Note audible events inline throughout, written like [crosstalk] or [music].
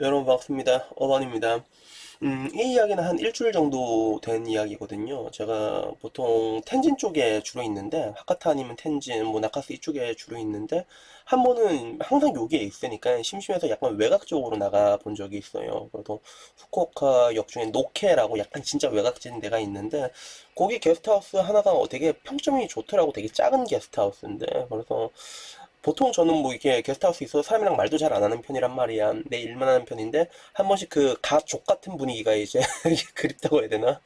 여러분 반갑습니다. 어반입니다. 음, 이 이야기는 한 일주일 정도 된 이야기거든요. 제가 보통 텐진 쪽에 주로 있는데, 하카타 아니면 텐진, 뭐 나카스 이쪽에 주로 있는데, 한 번은 항상 여기에 있으니까 심심해서 약간 외곽 쪽으로 나가 본 적이 있어요. 그래서 후쿠오카 역 중에 노케라고 약간 진짜 외곽진 데가 있는데, 거기 게스트하우스 하나가 되게 평점이 좋더라고. 되게 작은 게스트하우스인데, 그래서 보통 저는 뭐 이렇게 게스트하우스 있어서 사람이랑 말도 잘 안 하는 편이란 말이야. 내 일만 하는 편인데 한 번씩 그 가족 같은 분위기가 이제 [laughs] 그립다고 해야 되나?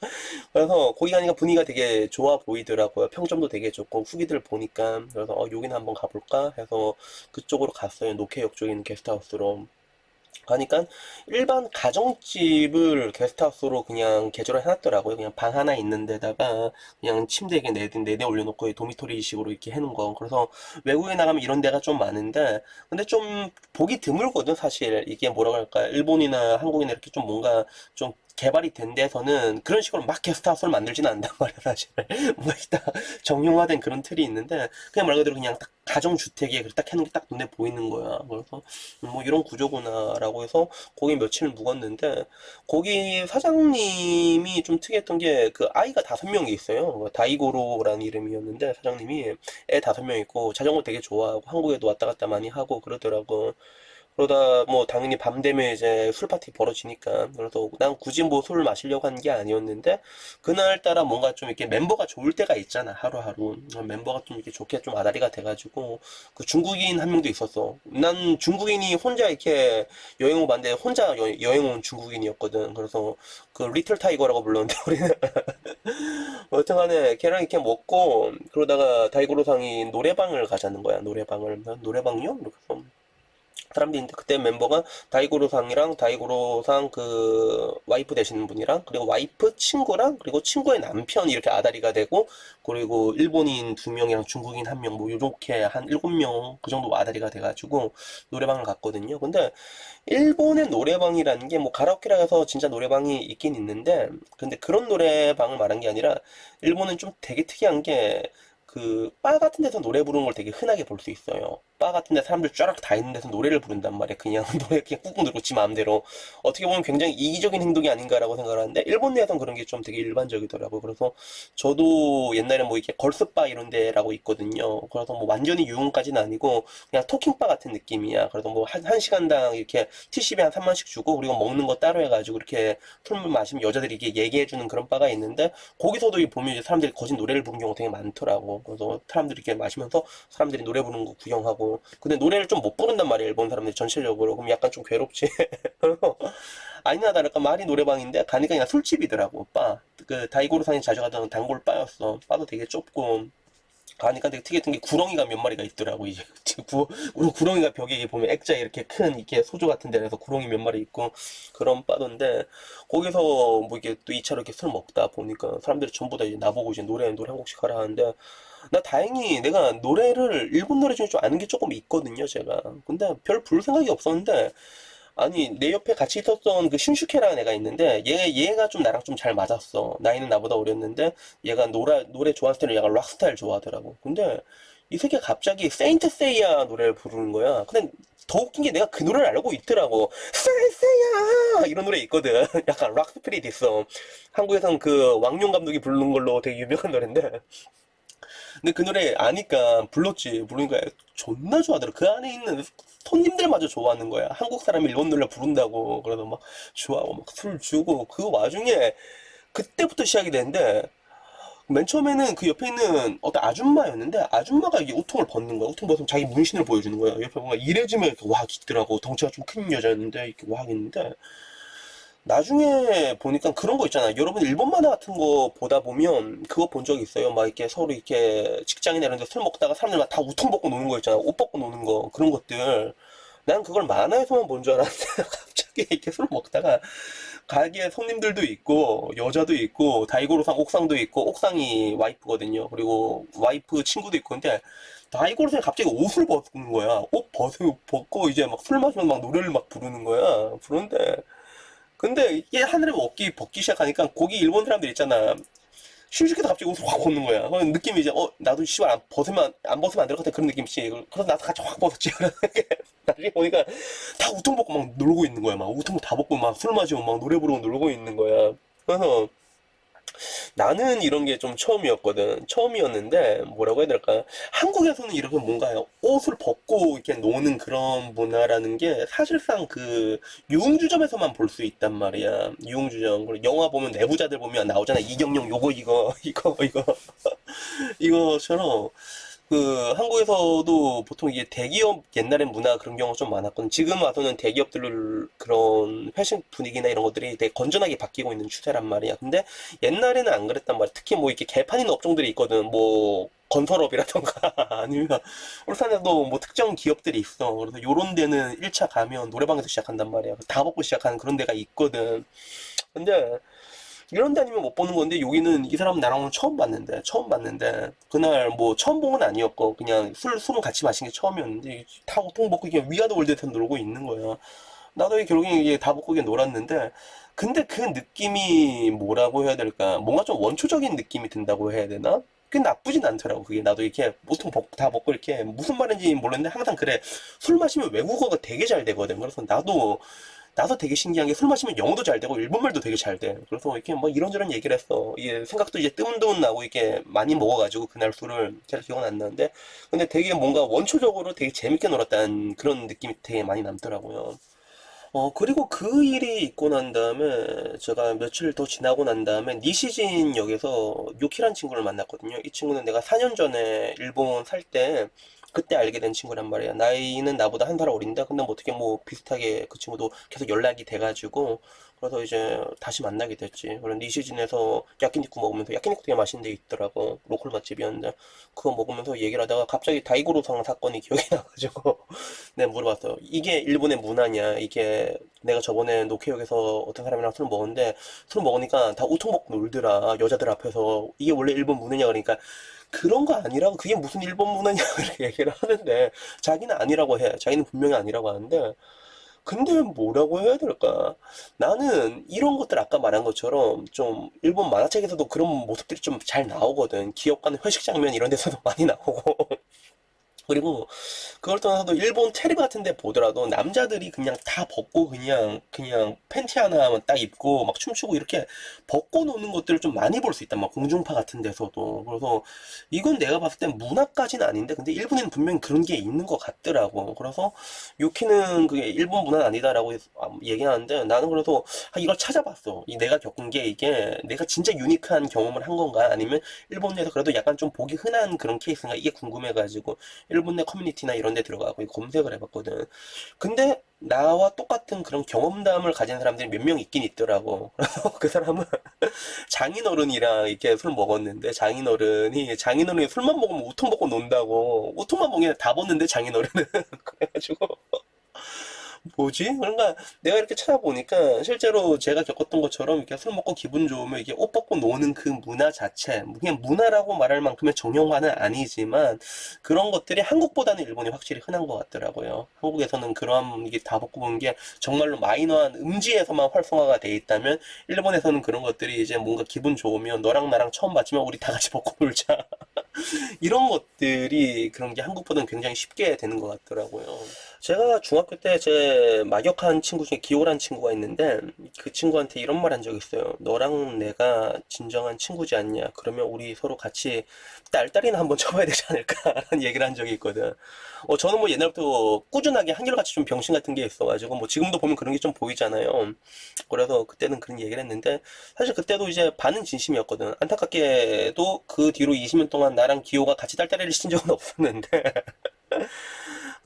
그래서 거기 가니까 분위기가 되게 좋아 보이더라고요. 평점도 되게 좋고 후기들 보니까 그래서 어, 여기는 한번 가볼까 해서 그쪽으로 갔어요. 노케역 쪽에 있는 게스트하우스로. 가니까 일반 가정집을 게스트하우스로 그냥 개조를 해놨더라고요. 그냥 방 하나 있는 데다가 그냥 침대 이렇게 네, 대- 네대 올려놓고 도미토리식으로 이렇게 해놓은 거. 그래서 외국에 나가면 이런 데가 좀 많은데, 근데 좀 보기 드물거든, 사실. 이게 뭐라고 할까. 일본이나 한국이나 이렇게 좀 뭔가 좀 개발이 된 데서는 그런 식으로 막 게스트하우스를 만들지는 않단 [laughs] 말이야, 사실. 뭔가 딱 정형화된 그런 틀이 있는데, 그냥 말 그대로 그냥 딱 가정주택에 그렇게 딱 해놓은 게 딱 눈에 보이는 거야. 그래서 뭐 이런 구조구나라고 해서 거기 며칠 묵었는데 거기 사장님이 좀 특이했던 게 그 아이가 다섯 명이 있어요. 다이고로라는 이름이었는데 사장님이 애 다섯 명 있고 자전거 되게 좋아하고 한국에도 왔다 갔다 많이 하고 그러더라고. 그러다 뭐 당연히 밤 되면 이제 술 파티 벌어지니까. 그래서 난 굳이 뭐 술을 마시려고 한 게 아니었는데 그날 따라 뭔가 좀 이렇게 멤버가 좋을 때가 있잖아 하루하루. 멤버가 좀 이렇게 좋게 좀 아다리가 돼가지고 그 중국인 한 명도 있었어. 난 중국인이 혼자 이렇게 여행 온 봤는데 혼자 여, 여행 온 중국인이었거든. 그래서 그 리틀 타이거라고 불렀는데 [laughs] 우리는. 여튼간에 걔랑 이렇게 먹고 그러다가 다이고로상이 노래방을 가자는 거야 노래방을. 노래방요? 이렇게 해서 사람들이 있는데 그때 멤버가 다이고로상이랑 다이고로상 그 와이프 되시는 분이랑 그리고 와이프 친구랑 그리고 친구의 남편 이렇게 아다리가 되고 그리고 일본인 두 명이랑 중국인 한 명뭐 요렇게 한 일곱 명 그 정도 아다리가 돼가지고 노래방을 갔거든요. 근데 일본의 노래방이라는 게 뭐 가라오케라 해서 진짜 노래방이 있긴 있는데 근데 그런 노래방을 말한 게 아니라 일본은 좀 되게 특이한 게 그 바 같은 데서 노래 부르는 걸 되게 흔하게 볼 수 있어요. 바 같은 데 사람들 쫙 다 있는 데서 노래를 부른단 말이야. 그냥 [laughs] 노래 그냥 꾹꾹 누르고 지 마음대로. 어떻게 보면 굉장히 이기적인 행동이 아닌가라고 생각을 하는데 일본 내에선 그런 게 좀 되게 일반적이더라고요. 그래서 저도 옛날에 뭐 이렇게 걸스바 이런 데라고 있거든요. 그래서 뭐 완전히 유흥까지는 아니고 그냥 토킹바 같은 느낌이야. 그래서 뭐 한, 한 시간당 이렇게 티십에 한 3만씩 주고 그리고 먹는 거 따로 해가지고 이렇게 술 마시면 여자들이 이렇게 얘기해주는 그런 바가 있는데 거기서도 보면 이제 사람들이 거진 노래를 부르는 경우가 되게 많더라고. 그래서 사람들이 이렇게 마시면서 사람들이 노래 부르는 거 구경하고. 근데 노래를 좀 못 부른단 말이야, 일본 사람들이 전체적으로. 그럼 약간 좀 괴롭지. [laughs] 아니나 다를까 말이 노래방인데 가니까 그냥 술집이더라고, 바. 그 다이고로산이 자주 가던 단골 바였어. 바도 되게 좁고. 가니까 되게 특이했던 게 구렁이가 몇 마리가 있더라고 이제 [laughs] 구, 구렁이가 벽에 보면 액자 이렇게 큰 이렇게 소조 같은 데에서 구렁이 몇 마리 있고 그런 바던데 거기서 뭐 이게 또 2차로 이렇게 술 먹다 보니까 사람들이 전부 다 이제 나보고 이제 노래 노래 한 곡씩 하라 하는데 나 다행히 내가 노래를 일본 노래 중에 좀 아는 게 조금 있거든요 제가. 근데 별 부를 생각이 없었는데 아니 내 옆에 같이 있었던 그 신슈케라는 애가 있는데 얘 얘가 좀 나랑 좀 잘 맞았어. 나이는 나보다 어렸는데 얘가 노래 노래 좋아할 때는 약간 락 스타일 좋아하더라고. 근데 이 새끼가 갑자기 세인트 세이야 노래를 부르는 거야. 근데 더 웃긴 게 내가 그 노래를 알고 있더라고. 세이야 이런 노래 있거든. [laughs] 약간 락 스피릿 있어. 한국에선 그 왕용 감독이 부르는 걸로 되게 유명한 노래인데 근데 그 노래 아니까 불렀지. 부르니까 존나 좋아하더라. 그 안에 있는 손님들마저 좋아하는 거야. 한국 사람이 일본 노래 부른다고. 그래서 막 좋아하고 막 술 주고 그 와중에 그때부터 시작이 되는데 맨 처음에는 그 옆에 있는 어떤 아줌마였는데 아줌마가 이게 우통을 벗는 거야. 우통 벗으면 자기 문신을 보여주는 거야. 옆에 뭔가 이래지면 와 있더라고. 덩치가 좀 큰 여자였는데 이렇게 와 있는데 나중에 보니까 그런 거 있잖아. 여러분 일본 만화 같은 거 보다 보면 그거 본 적 있어요. 막 이렇게 서로 이렇게 직장이나 이런 데 술 먹다가 사람들 막 다 우통 벗고 노는 거 있잖아. 옷 벗고 노는 거. 그런 것들. 난 그걸 만화에서만 본 줄 알았는데 [laughs] 갑자기 이렇게 술 먹다가 가게에 손님들도 있고 여자도 있고 다이고로상 옥상도 있고 옥상이 와이프거든요. 그리고 와이프 친구도 있고 근데 다이고로상이 갑자기 옷을 벗는 거야. 옷 벗고 벗고 이제 막 술 마시면서 막 노래를 막 부르는 거야. 부르는데 근데 이게 하늘에 먹기 벗기 시작하니까 거기 일본 사람들 있잖아. 쉴 쉬게 갑자기 옷을 확 벗는 거야. 느낌이 이제 어 나도 씨발 안 벗으면 안 벗으면 안 될 것 같아 그런 느낌이지. 그래서 나도 같이 확 벗었지. [laughs] 그러는데 나중에 보니까 다 우통 벗고 막 놀고 있는 거야. 막 우통 다 벗고 막 술 마시고 막 노래 부르고 놀고 있는 거야. 그래서 나는 이런 게 좀 처음이었거든. 처음이었는데 뭐라고 해야 될까? 한국에서는 이렇게 뭔가 옷을 벗고 이렇게 노는 그런 문화라는 게 사실상 그 유흥주점에서만 볼 수 있단 말이야. 유흥주점. 그리고 영화 보면 내부자들 보면 나오잖아. 이경영 요거 이거 [laughs] 이거 이거 [laughs] 이거처럼 그 한국에서도 보통 이게 대기업 옛날엔 문화 그런 경우가 좀 많았거든. 지금 와서는 대기업들 그런 패션 분위기나 이런 것들이 되게 건전하게 바뀌고 있는 추세란 말이야. 근데 옛날에는 안 그랬단 말이야. 특히 뭐 이렇게 개판 있는 업종들이 있거든. 뭐 건설업이라던가 [laughs] 아니면 울산에도 뭐 특정 기업들이 있어. 그래서 요런 데는 1차 가면 노래방에서 시작한단 말이야. 다 먹고 시작하는 그런 데가 있거든. 근데 이런 데 아니면 못 보는 건데 여기는 이 사람 나랑 오늘 처음 봤는데 처음 봤는데 그날 뭐 처음 본 건 아니었고 그냥 술 술은 같이 마신 게 처음이었는데 다 오통 먹고 그냥 위아더 월드에서 놀고 있는 거야. 나도 결국에 이게 다 먹고 그냥 놀았는데 근데 그 느낌이 뭐라고 해야 될까? 뭔가 좀 원초적인 느낌이 든다고 해야 되나? 그 나쁘진 않더라고. 그게 나도 이렇게 보통 먹- 다 먹고 이렇게 무슨 말인지 모르는데 항상 그래. 술 마시면 외국어가 되게 잘 되거든. 그래서 나도 나도 되게 신기한 게 술 마시면 영어도 잘 되고 일본말도 되게 잘 돼. 그래서 이렇게 뭐 이런저런 얘기를 했어. 이게 생각도 이제 뜨문뜨문 나고 이렇게 많이 먹어가지고 그날 술을 잘 기억은 안 나는데 근데 되게 뭔가 원초적으로 되게 재밌게 놀았다는 그런 느낌이 되게 많이 남더라고요. 어, 그리고 그 일이 있고 난 다음에 제가 며칠 더 지나고 난 다음에 니시진 역에서 유키란 친구를 만났거든요. 이 친구는 내가 4년 전에 일본 살 때 그때 알게 된 친구란 말이야. 나이는 나보다 한 살 어린데 근데 뭐 어떻게 뭐 비슷하게 그 친구도 계속 연락이 돼가지고 그래서 이제 다시 만나게 됐지. 그런 니시진에서 야끼니쿠 먹으면서 야끼니쿠 되게 맛있는 데 있더라고. 로컬 맛집이었는데 그거 먹으면서 얘기를 하다가 갑자기 다이고로상 사건이 기억이 [laughs] 나가지고 내가 물어봤어. 이게 일본의 문화냐? 이게 내가 저번에 노케역에서 어떤 사람이랑 술 먹었는데 술 먹으니까 다 우통 먹고 놀더라. 여자들 앞에서 이게 원래 일본 문화냐? 그러니까 그런 거 아니라고 그게 무슨 일본 문화냐? [laughs] 이렇게 얘기를 하는데 자기는 아니라고 해. 자기는 분명히 아니라고 하는데 근데 뭐라고 해야 될까? 나는 이런 것들 아까 말한 것처럼 좀 일본 만화책에서도 그런 모습들이 좀 잘 나오거든. 기업 간 회식 장면 이런 데서도 [laughs] 많이 나오고. 그리고 그걸 떠나서도 일본 텔레비 같은 데 보더라도 남자들이 그냥 다 벗고 그냥 그냥 팬티 하나만 딱 입고 막 춤추고 이렇게 벗고 노는 것들을 좀 많이 볼 수 있단 말이야. 공중파 같은 데서도. 그래서 이건 내가 봤을 땐 문화까지는 아닌데 근데 일본에는 분명히 그런 게 있는 것 같더라고. 그래서 유키는 그게 일본 문화는 아니다라고 아, 얘기하는데 나는 그래서 아, 이걸 찾아봤어. 이 내가 겪은 게 이게 내가 진짜 유니크한 경험을 한 건가 아니면 일본 내에서 그래도 약간 좀 보기 흔한 그런 케이스인가 이게 궁금해가지고 일본 내 커뮤니티나 이런 데 들어가고 검색을 해봤거든. 근데 나와 똑같은 그런 경험담을 가진 사람들이 몇 명 있긴 있더라고. [laughs] 그 사람은 [laughs] 장인어른이랑 이렇게 술 먹었는데 장인어른이 장인어른이 술만 먹으면 우통 먹고 논다고 우통만 먹으면 다 벗는데 장인어른은 [laughs] 그래가지고 뭐지? 그러니까 내가 이렇게 찾아보니까 실제로 제가 겪었던 것처럼 이렇게 술 먹고 기분 좋으면 이게 옷 벗고 노는 그 문화 자체, 그냥 문화라고 말할 만큼의 정형화는 아니지만 그런 것들이 한국보다는 일본이 확실히 흔한 것 같더라고요. 한국에서는 그런 이게 다 벗고 보는 게 정말로 마이너한 음지에서만 활성화가 돼 있다면 일본에서는 그런 것들이 이제 뭔가 기분 좋으면 너랑 나랑 처음 봤지만 우리 다 같이 벗고 놀자. [laughs] 이런 것들이 그런 게 한국보다는 굉장히 쉽게 되는 것 같더라고요. 제가 중학교 때 제 막역한 친구 중에 기호란 친구가 있는데 그 친구한테 이런 말 한 적 있어요. 너랑 내가 진정한 친구지 않냐? 그러면 우리 서로 같이 딸딸이나 한번 [laughs] 쳐봐야 되지 않을까라는 얘기를 한 적이 있거든. 어, 저는 뭐 옛날부터 꾸준하게 한결같이 좀 병신 같은 게 있어가지고 뭐 지금도 보면 그런 게 좀 보이잖아요. 그래서 그때는 그런 얘기를 했는데 사실 그때도 이제 반은 진심이었거든. 안타깝게도 그 뒤로 20년 동안 나랑 기호가 같이 딸딸이를 친 적은 없었는데 [laughs]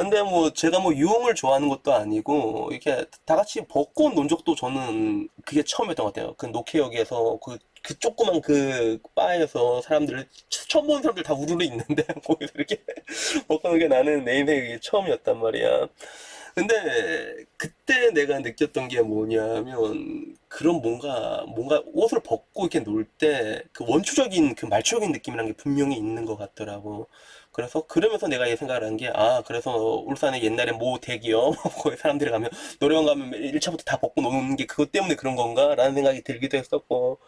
근데 뭐 제가 뭐 유흥을 좋아하는 것도 아니고 이렇게 다 같이 벚꽃 논 적도 저는 그게 처음이었던 것 같아요. 그 노케역에서 그, 그 조그만 그 바에서 사람들 처음 보는 사람들 다 우르르 있는데 [laughs] 거기서 이렇게 [laughs] 벚꽃 논게 나는 내 인생에 처음이었단 말이야. 근데 그때 내가 느꼈던 게 뭐냐면 그런 뭔가 뭔가 옷을 벗고 이렇게 놀 때 그 원초적인 그 말초적인 느낌이라는 게 분명히 있는 것 같더라고. 그래서 그러면서 내가 이 생각을 한 게 아 그래서 울산에 옛날에 모 대기업 [laughs] 거기 사람들이 가면 노래방 가면 1차부터 다 벗고 노는 게 그것 때문에 그런 건가? 라는 생각이 들기도 했었고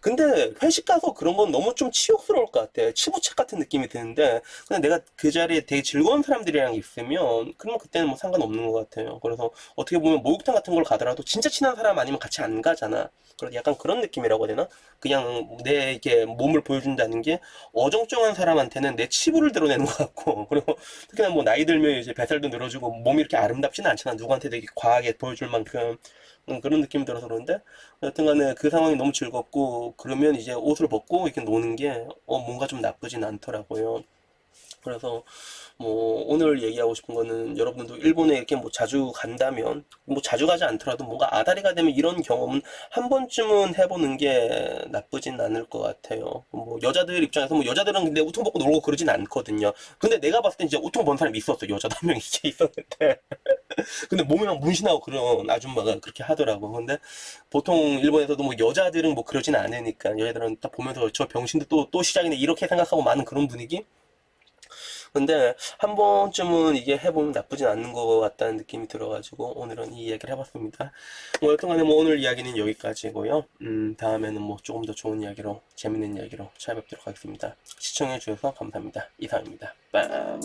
근데 회식 가서 그런 건 너무 좀 치욕스러울 것 같아. 치부책 같은 느낌이 드는데, 근데 내가 그 자리에 되게 즐거운 사람들이랑 있으면, 그러면 그때는 뭐 상관없는 것 같아요. 그래서 어떻게 보면 목욕탕 같은 걸 가더라도 진짜 친한 사람 아니면 같이 안 가잖아. 그래서 약간 그런 느낌이라고 해야 되나? 그냥 내 이게 몸을 보여준다는 게 어정쩡한 사람한테는 내 치부를 드러내는 것 같고, [laughs] 그리고 특히나 뭐 나이 들면 이제 뱃살도 늘어지고 몸이 이렇게 아름답지는 않잖아. 누구한테 되게 과하게 보여줄 만큼. 음, 그런 느낌이 들어서 그런데 여튼간에 그 상황이 너무 즐겁고 그러면 이제 옷을 벗고 이렇게 노는 게 어, 뭔가 좀 나쁘진 않더라고요. 그래서 뭐 오늘 얘기하고 싶은 거는 여러분들도 일본에 이렇게 뭐 자주 간다면 뭐 자주 가지 않더라도 뭔가 아다리가 되면 이런 경험은 한 번쯤은 해보는 게 나쁘진 않을 것 같아요. 뭐 여자들 입장에서 뭐 여자들은 근데 우통 벗고 놀고 그러진 않거든요. 근데 내가 봤을 때 이제 우통 벗은 사람이 있었어. 여자도 한명 [laughs] 이제 있었는데. 근데 몸에 막 문신하고 그런 아줌마가 그렇게 하더라고. 근데 보통 일본에서도 뭐 여자들은 뭐 그러진 않으니까 여자들은 딱 보면서 저 병신도 또, 또 시작이네 이렇게 생각하고 많은 그런 분위기? 근데 한 번쯤은 이게 해보면 나쁘진 않는 것 같다는 느낌이 들어가지고 오늘은 이 이야기를 해봤습니다. 뭐 여튼간에 뭐 오늘 이야기는 여기까지고요. 음, 다음에는 뭐 조금 더 좋은 이야기로 재밌는 이야기로 찾아뵙도록 하겠습니다. 시청해주셔서 감사합니다. 이상입니다. 빵.